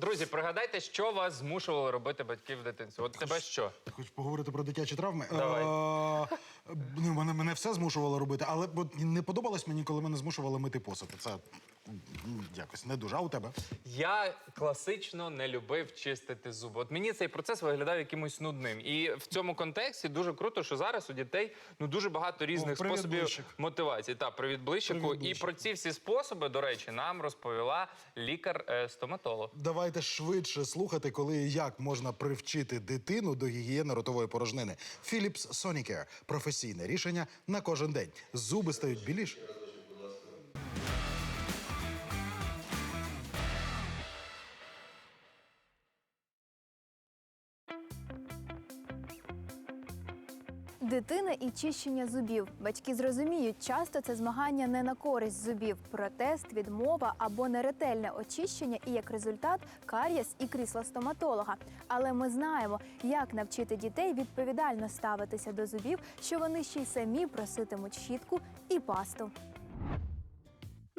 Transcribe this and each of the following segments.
Друзі, пригадайте, що вас змушували робити батьки в дитинстві. От тебе що? Хочеш поговорити про дитячі травми? Давай. Е, ну, мене, мене все змушувало робити, але от не подобалось мені, коли мене змушували мити посуд. Це якось не дуже. А у тебе? Я класично не любив чистити зуби. От мені цей процес виглядав якимось нудним. І в цьому контексті дуже круто, що зараз у дітей ну дуже багато різних привіт, способів Блищик. мотивації. Та привіт блищику. Привіт, І про ці всі способи, до речі, нам розповіла лікар-стоматолог. Давайте швидше слухати, коли і як можна привчити дитину до гігієни ротової порожнини. Philips Sonicare – професійне рішення на кожен день. Зуби стають біліше. Дитина і чищення зубів. Батьки зрозуміють, часто це змагання не на користь зубів, протест, відмова або неретельне очищення, і як результат кар'єс і крісло стоматолога. Але ми знаємо, як навчити дітей відповідально ставитися до зубів, що вони ще й самі проситимуть щітку і пасту.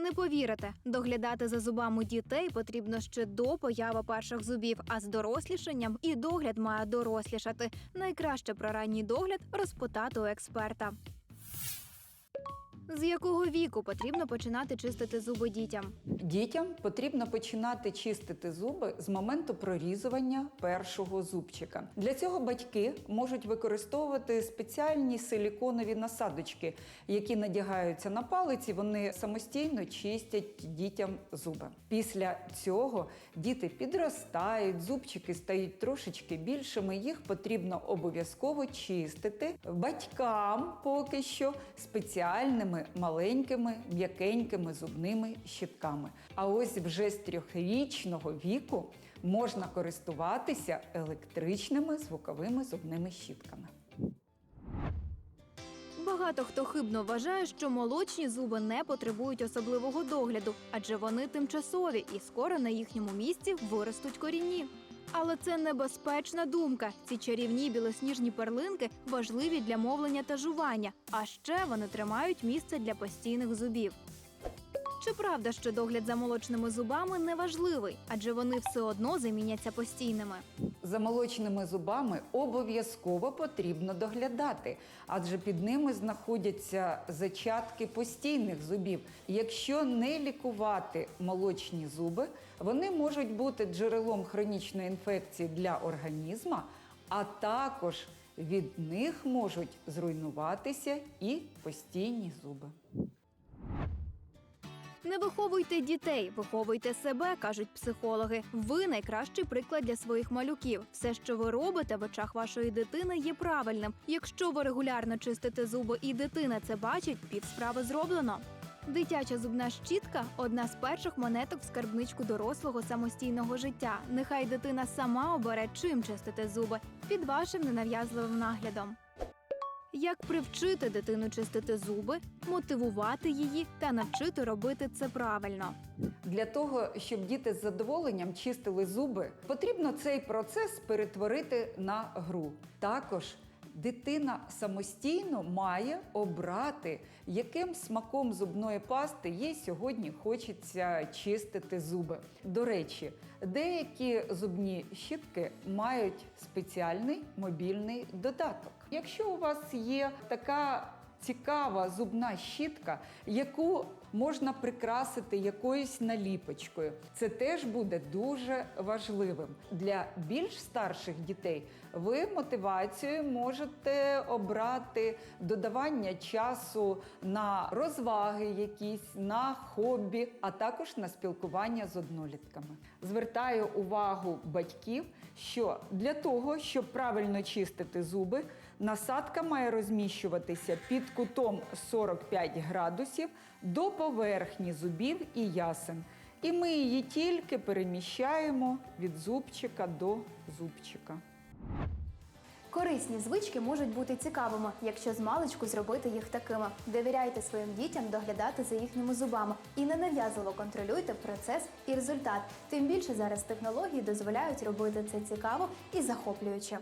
Не повірите, доглядати за зубами дітей потрібно ще до появи перших зубів, а з дорослішанням і догляд має дорослішати. Найкраще про ранній догляд розпитати у експерта. З якого віку потрібно починати чистити зуби дітям? Дітям потрібно починати чистити зуби з моменту прорізування першого зубчика. Для цього батьки можуть використовувати спеціальні силіконові насадочки, які надягаються на палиці. Вони самостійно чистять дітям зуби. Після цього діти підростають, зубчики стають трошечки більшими. Їх потрібно обов'язково чистити батькам поки що спеціальними маленькими м'якенькими зубними щітками. А ось вже з трьохрічного віку можна користуватися електричними звуковими зубними щітками. Багато хто хибно вважає, що молочні зуби не потребують особливого догляду, адже вони тимчасові і скоро на їхньому місці виростуть корінні. Але це небезпечна думка. Ці чарівні білосніжні перлинки важливі для мовлення та жування, а ще вони тримають місце для постійних зубів. Чи правда, що догляд за молочними зубами не важливий, адже вони все одно заміняться постійними? За молочними зубами обов'язково потрібно доглядати, адже під ними знаходяться зачатки постійних зубів. Якщо не лікувати молочні зуби, вони можуть бути джерелом хронічної інфекції для організму, а також від них можуть зруйнуватися і постійні зуби. Не виховуйте дітей, виховуйте себе, кажуть психологи. Ви найкращий приклад для своїх малюків. Все, що ви робите в очах вашої дитини, є правильним. Якщо ви регулярно чистите зуби і дитина це бачить, півсправи зроблено. Дитяча зубна щітка одна з перших монеток в скарбничку дорослого самостійного життя. Нехай дитина сама обере, чим чистити зуби під вашим ненав'язливим наглядом. Як привчити дитину чистити зуби, мотивувати її та навчити робити це правильно. Для того, щоб діти з задоволенням чистили зуби, потрібно цей процес перетворити на гру. Також дитина самостійно має обрати, яким смаком зубної пасти їй сьогодні хочеться чистити зуби. До речі, деякі зубні щітки мають спеціальний мобільний додаток. Якщо у вас є така цікава зубна щітка, яку можна прикрасити якоюсь наліпочкою. Це теж буде дуже важливим. Для більш старших дітей ви мотивацією можете обрати додавання часу на розваги якісь, на хобі, а також на спілкування з однолітками. Звертаю увагу батьків, що для того, щоб правильно чистити зуби, насадка має розміщуватися під кутом 45 градусів до поверхні зубів і ясен. І ми її тільки переміщаємо від зубчика до зубчика. Корисні звички можуть бути цікавими, якщо з маличку зробити їх такими. Довіряйте своїм дітям доглядати за їхніми зубами і ненав'язливо контролюйте процес і результат. Тим більше зараз технології дозволяють робити це цікаво і захоплююче.